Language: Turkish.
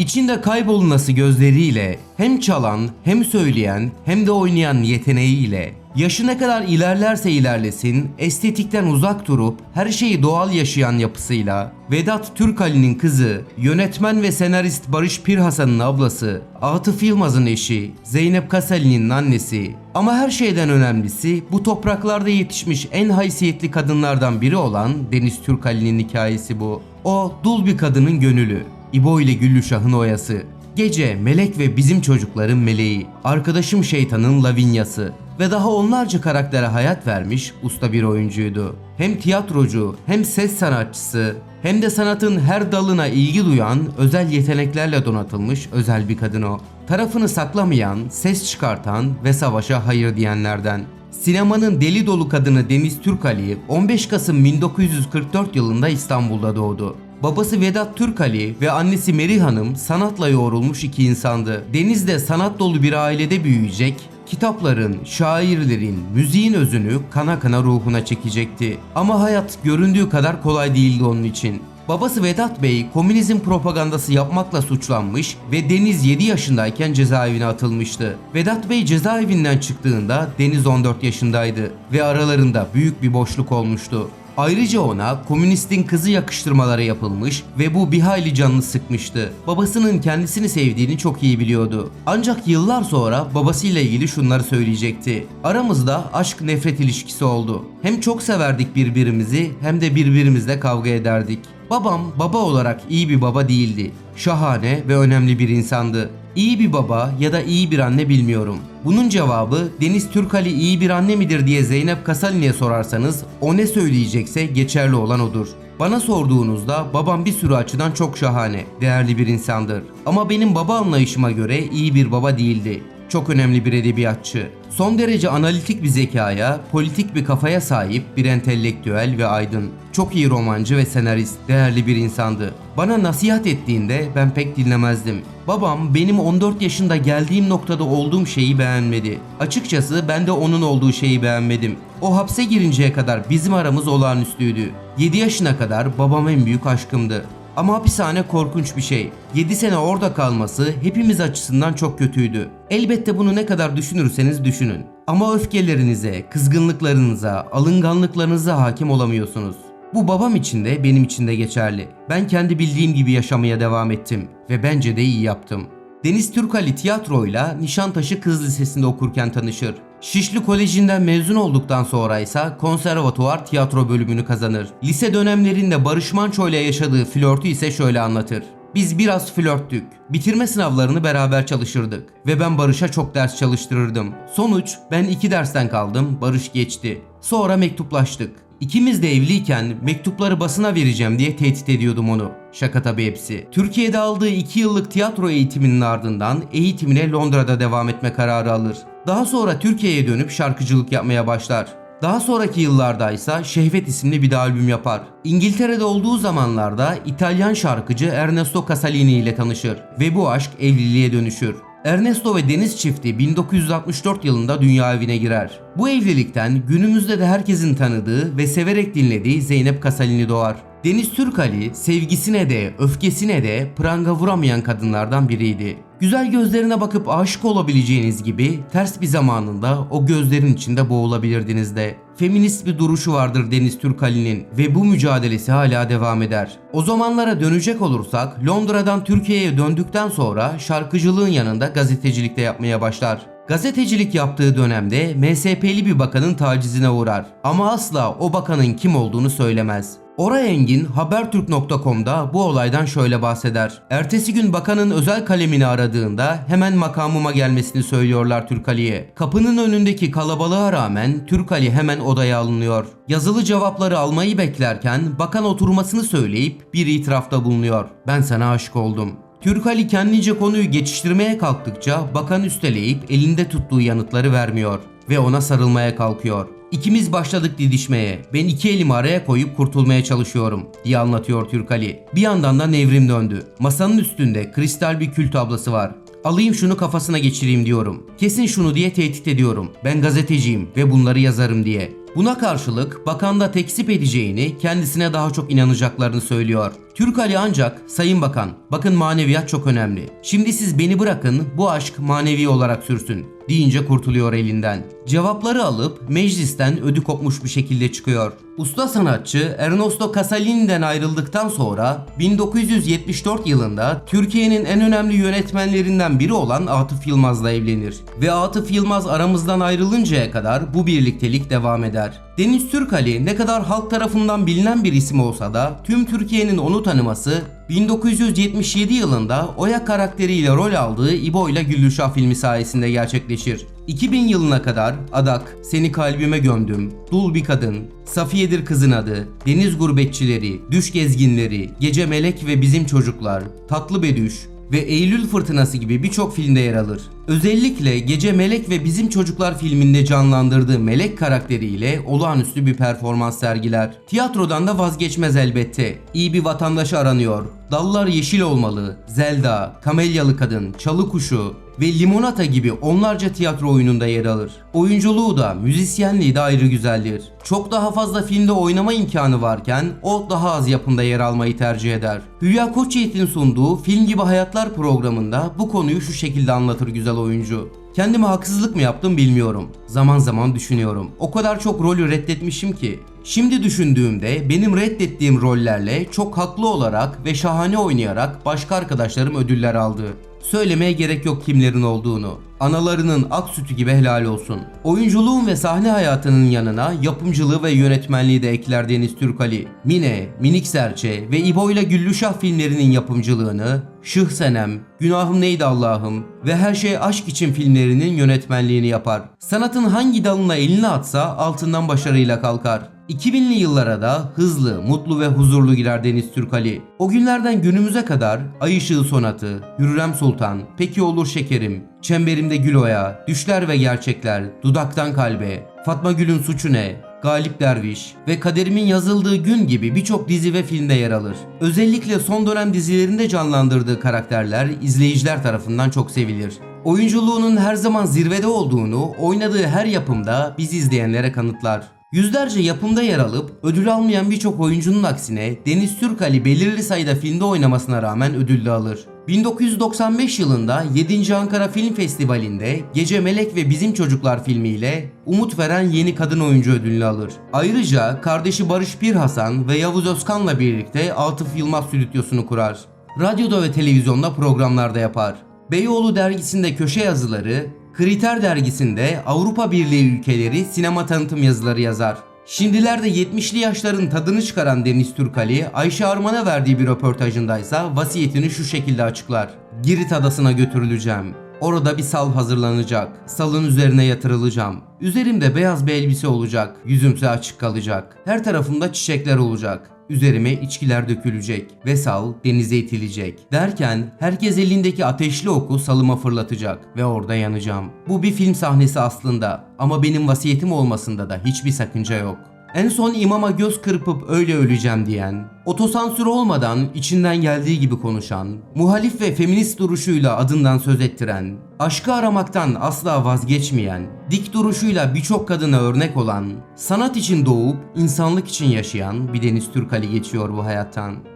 İçinde kaybolunası gözleriyle hem çalan hem söyleyen hem de oynayan yeteneğiyle yaşı ne kadar ilerlerse ilerlesin estetikten uzak durup her şeyi doğal yaşayan yapısıyla Vedat Türkali'nin kızı, yönetmen ve senarist Barış Pirhasan'ın ablası, Atıf Yılmaz'ın eşi, Zeynep Kasali'nin annesi ama her şeyden önemlisi bu topraklarda yetişmiş en haysiyetli kadınlardan biri olan Deniz Türkali'nin hikayesi bu. O dul bir kadının gönülü. İbo ile Güllüşah'ın oyası. Gece Melek ve bizim çocukların meleği. Arkadaşım şeytanın Lavinyası. Ve daha onlarca karaktere hayat vermiş usta bir oyuncuydu. Hem tiyatrocu hem ses sanatçısı hem de sanatın her dalına ilgi duyan özel yeteneklerle donatılmış özel bir kadın o. Tarafını saklamayan, ses çıkartan ve savaşa hayır diyenlerden. Sinemanın deli dolu kadını Deniz Türkali 15 Kasım 1944 yılında İstanbul'da doğdu. Babası Vedat Türkali ve annesi Meri Hanım sanatla yoğrulmuş iki insandı. Deniz de sanat dolu bir ailede büyüyecek, kitapların, şairlerin, müziğin özünü kana kana ruhuna çekecekti. Ama hayat göründüğü kadar kolay değildi onun için. Babası Vedat Bey komünizm propagandası yapmakla suçlanmış ve Deniz 7 yaşındayken cezaevine atılmıştı. Vedat Bey cezaevinden çıktığında Deniz 14 yaşındaydı ve aralarında büyük bir boşluk olmuştu. Ayrıca ona komünistin kızı yakıştırmaları yapılmış ve bu bir hayli canını sıkmıştı. Babasının kendisini sevdiğini çok iyi biliyordu. Ancak yıllar sonra babasıyla ilgili şunları söyleyecekti. Aramızda aşk nefret ilişkisi oldu. Hem çok severdik birbirimizi hem de birbirimizle kavga ederdik. Babam baba olarak iyi bir baba değildi. Şahane ve önemli bir insandı. İyi bir baba ya da iyi bir anne bilmiyorum. Bunun cevabı Deniz Türkali iyi bir anne midir diye Zeynep Kasali'ye sorarsanız o ne söyleyecekse geçerli olan odur. Bana sorduğunuzda babam bir sürü açıdan çok şahane, değerli bir insandır. Ama benim baba anlayışıma göre iyi bir baba değildi. Çok önemli bir edebiyatçı. Son derece analitik bir zekaya, politik bir kafaya sahip bir entelektüel ve aydın. Çok iyi romancı ve senarist, değerli bir insandı. Bana nasihat ettiğinde ben pek dinlemezdim. Babam benim 14 yaşında geldiğim noktada olduğum şeyi beğenmedi. Açıkçası ben de onun olduğu şeyi beğenmedim. O hapse girinceye kadar bizim aramız olağanüstüydü. 7 yaşına kadar babam en büyük aşkımdı. Ama hapishane korkunç bir şey. 7 sene orada kalması hepimiz açısından çok kötüydü. Elbette bunu ne kadar düşünürseniz düşünün. Ama öfkelerinize, kızgınlıklarınıza, alınganlıklarınıza hakim olamıyorsunuz. Bu babam için de benim için de geçerli. Ben kendi bildiğim gibi yaşamaya devam ettim ve bence de iyi yaptım. Deniz Türkali tiyatroyla Nişantaşı Kız Lisesi'nde okurken tanışır. Şişli Koleji'nden mezun olduktan sonra ise konservatuvar tiyatro bölümünü kazanır. Lise dönemlerinde Barış Manço ile yaşadığı flörtü ise şöyle anlatır. Biz biraz flörttük. Bitirme sınavlarını beraber çalışırdık. Ve ben Barış'a çok ders çalıştırırdım. Sonuç ben iki dersten kaldım, Barış geçti. Sonra mektuplaştık. İkimiz de evliyken mektupları basına vereceğim diye tehdit ediyordum onu. Şaka tabi hepsi. Türkiye'de aldığı 2 yıllık tiyatro eğitiminin ardından eğitimine Londra'da devam etme kararı alır. Daha sonra Türkiye'ye dönüp şarkıcılık yapmaya başlar. Daha sonraki yıllarda ise Şehvet isimli bir de albüm yapar. İngiltere'de olduğu zamanlarda İtalyan şarkıcı Ernesto Casalini ile tanışır ve bu aşk evliliğe dönüşür. Ernesto ve Deniz çifti 1964 yılında dünya evine girer. Bu evlilikten günümüzde de herkesin tanıdığı ve severek dinlediği Zeynep Kasalini doğar. Deniz Türkali sevgisine de öfkesine de pranga vuramayan kadınlardan biriydi. Güzel gözlerine bakıp aşık olabileceğiniz gibi ters bir zamanında o gözlerin içinde boğulabilirdiniz de. Feminist bir duruşu vardır Deniz Türkali'nin ve bu mücadelesi hala devam eder. O zamanlara dönecek olursak Londra'dan Türkiye'ye döndükten sonra şarkıcılığın yanında gazetecilikte yapmaya başlar. Gazetecilik yaptığı dönemde MSP'li bir bakanın tacizine uğrar. Ama asla o bakanın kim olduğunu söylemez. Oray Engin Habertürk.com'da bu olaydan şöyle bahseder. Ertesi gün bakanın özel kalemini aradığında hemen makamıma gelmesini söylüyorlar Türkali'ye. Kapının önündeki kalabalığa rağmen Türkali hemen odaya alınıyor. Yazılı cevapları almayı beklerken bakan oturmasını söyleyip bir itirafta bulunuyor. Ben sana aşık oldum. Türk Ali kendince konuyu geçiştirmeye kalktıkça bakan üsteleyip elinde tuttuğu yanıtları vermiyor ve ona sarılmaya kalkıyor. İkimiz başladık didişmeye. Ben iki elimi araya koyup kurtulmaya çalışıyorum diye anlatıyor Türk Ali. Bir yandan da nevrim döndü. Masanın üstünde kristal bir kül tablası var. Alayım şunu kafasına geçireyim diyorum. Kesin şunu diye tehdit ediyorum. Ben gazeteciyim ve bunları yazarım diye. Buna karşılık bakan da tekzip edeceğini, kendisine daha çok inanacaklarını söylüyor. Türk Ali ancak Sayın Bakan bakın maneviyat çok önemli. Şimdi siz beni bırakın bu aşk manevi olarak sürsün deyince kurtuluyor elinden. Cevapları alıp meclisten ödü kopmuş bir şekilde çıkıyor. Usta sanatçı Ernesto Casalini'den ayrıldıktan sonra 1974 yılında Türkiye'nin en önemli yönetmenlerinden biri olan Atıf Yılmaz'la evlenir. Ve Atıf Yılmaz aramızdan ayrılıncaya kadar bu birliktelik devam eder. Deniz Türkali ne kadar halk tarafından bilinen bir isim olsa da tüm Türkiye'nin onu tanıması 1977 yılında Oya karakteriyle rol aldığı İbo ile Güllüşah filmi sayesinde gerçekleşir. 2000 yılına kadar Adak, Seni Kalbime Gömdüm, Dul Bir Kadın, Safiyedir Kızın Adı, Deniz Gurbetçileri, Düş Gezginleri, Gece Melek ve Bizim Çocuklar, Tatlı Bedüş, ve Eylül Fırtınası gibi birçok filmde yer alır. Özellikle Gece Melek ve Bizim Çocuklar filminde canlandırdığı Melek karakteriyle olağanüstü bir performans sergiler. Tiyatrodan da vazgeçmez elbette. İyi bir vatandaş aranıyor. Dallar yeşil olmalı. Zelda, Kamelyalı Kadın, Çalı Kuşu ve Limonata gibi onlarca tiyatro oyununda yer alır. Oyunculuğu da, müzisyenliği de ayrı güzeldir. Çok daha fazla filmde oynama imkanı varken o daha az yapımda yer almayı tercih eder. Hülya Koçyiğit'in sunduğu Film Gibi Hayatlar programında bu konuyu şu şekilde anlatır güzel oyuncu. Kendime haksızlık mı yaptım bilmiyorum. Zaman zaman düşünüyorum. O kadar çok rolü reddetmişim ki. Şimdi düşündüğümde benim reddettiğim rollerle çok haklı olarak ve şahane oynayarak başka arkadaşlarım ödüller aldı. Söylemeye gerek yok kimlerin olduğunu. Analarının ak sütü gibi helal olsun. Oyunculuğun ve sahne hayatının yanına yapımcılığı ve yönetmenliği de ekler Deniz Türkali. Mine, Minik Serçe ve İbo ile Güllüşah filmlerinin yapımcılığını, Şıh Senem, Günahım Neydi Allah'ım ve Her Şey Aşk için filmlerinin yönetmenliğini yapar. Sanatın hangi dalına elini atsa altından başarıyla kalkar. 2000'li yıllara da hızlı, mutlu ve huzurlu girer Deniz Türkali. O günlerden günümüze kadar Ay Işığı Sonatı, Hürrem Sultan, Peki Olur Şekerim, Çemberimde Gül Oya, Düşler ve Gerçekler, Dudaktan Kalbe, Fatma Gül'ün Suçu Ne, Galip Derviş ve Kaderimin yazıldığı gün gibi birçok dizi ve filmde yer alır. Özellikle son dönem dizilerinde canlandırdığı karakterler izleyiciler tarafından çok sevilir. Oyunculuğunun her zaman zirvede olduğunu oynadığı her yapımda biz izleyenlere kanıtlar. Yüzlerce yapımda yer alıp ödül almayan birçok oyuncunun aksine Deniz Türkali belirli sayıda filmde oynamasına rağmen ödül de alır. 1995 yılında 7. Ankara Film Festivali'nde Gece Melek ve Bizim Çocuklar filmiyle umut veren yeni kadın oyuncu ödülünü alır. Ayrıca kardeşi Barış Pirhasan ve Yavuz Özkan'la birlikte Atıf Yılmaz stüdyosunu kurar. Radyoda ve televizyonda programlarda yapar. Beyoğlu dergisinde köşe yazıları, Kriter dergisinde Avrupa Birliği ülkeleri sinema tanıtım yazıları yazar. Şimdilerde 70'li yaşların tadını çıkaran Deniz Türkali, Ayşe Arman'a verdiği bir röportajındaysa vasiyetini şu şekilde açıklar. Girit adasına götürüleceğim. Orada bir sal hazırlanacak. Salın üzerine yatırılacağım. Üzerimde beyaz bir elbise olacak. Yüzümse açık kalacak. Her tarafımda çiçekler olacak. Üzerime içkiler dökülecek ve sal denize itilecek. Derken herkes elindeki ateşli oku salıma fırlatacak ve orada yanacağım. Bu bir film sahnesi aslında ama benim vasiyetim olmasında da hiçbir sakınca yok. En son imama göz kırpıp öyle öleceğim diyen, otosansür olmadan içinden geldiği gibi konuşan, muhalif ve feminist duruşuyla adından söz ettiren, aşkı aramaktan asla vazgeçmeyen, dik duruşuyla birçok kadına örnek olan, sanat için doğup insanlık için yaşayan bir Deniz Türkali geçiyor bu hayattan.